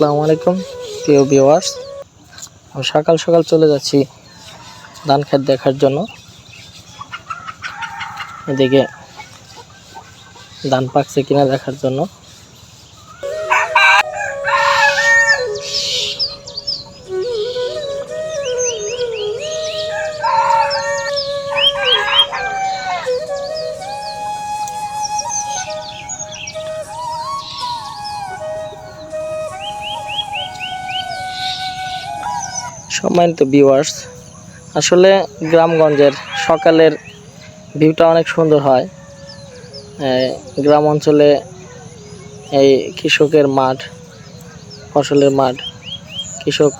আসসালামু আলাইকুম, প্রিয় ভিওয়ার্স আমি সকাল সকাল চলে যাচ্ছি ধান খেত দেখার জন্য। এদিকে ধান পাকছে কিনা দেখার জন্য। সম্মানিত ভিউয়ার্স আসলে গ্রামগঞ্জের সকালের ভিউটা অনেক সুন্দর হয়। গ্রাম অঞ্চলে এই কৃষকের মাঠ, ফসলের মাঠ, কৃষক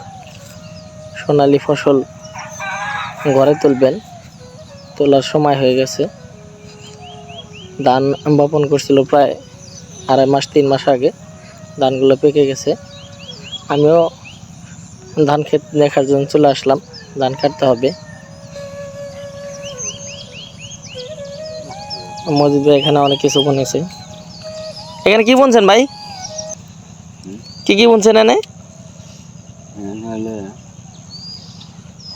সোনালি ফসল ঘরে তুলবেন, তোলার সময় হয়ে গেছে। ধান বপন করছিল প্রায় আড়াই মাস, তিন মাস আগে, ধানগুলো পেকে গেছে। আমিও ধান ক্ষেত দেখার জন্য চলে আসলাম। ধান কাটতে হবে। মজিদ ভাই এখানে অনেক কিছু বনেছে। এখানে কি বুনছেন ভাই? কি কি বুনছেন এনে? নাহলে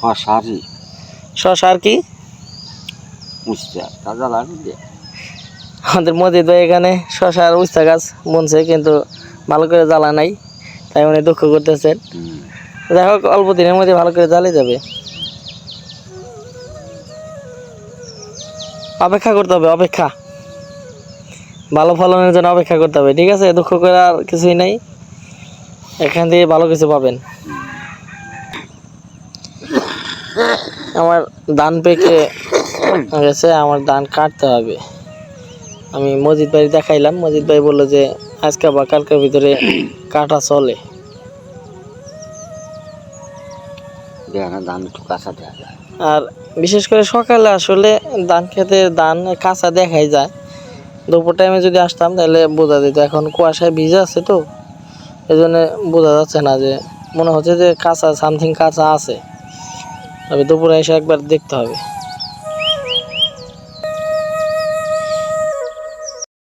হসারি শশা আর কি। আমাদের মজিদ ভাই এখানে উস্তা গাছ বুনছে কিন্তু ভালো করে জ্বালা নাই তাই উনি দুঃখ করতেছেন। যাই হোক, অল্প দিনের মধ্যে ভালো করে জ্বালিয়ে যাবে। অপেক্ষা করতে হবে, অপেক্ষা। ভালো ফলনের জন্য অপেক্ষা করতে হবে, ঠিক আছে? দুঃখ করে আর কিছুই নাই। এখান থেকে ভালো কিছু পাবেন। আমার ধান পেকে গেছে, আমার ধান কাটতে হবে। আমি মজিদ ভাই দেখাইলাম, মজিদ ভাই বলল যে, আজকে বা কালকের ভিতরে কাটা চলে। ধান একটু কাঁচা দেখা যায়। আর বিশেষ করে সকালে আসলে ধান খেতে ধান কাঁচা দেখাই যায়। দুপুর টাইমে যদি আসতাম, তাহলে বোঝা যেত এখন কুয়াশায় ভিজে আছে তো। এই জন্য বোঝা যাচ্ছে না যে, মনে হচ্ছে যে কাঁচা সামথিং কাঁচা আছে। তবে দুপুরে এসে একবার দেখতে হবে।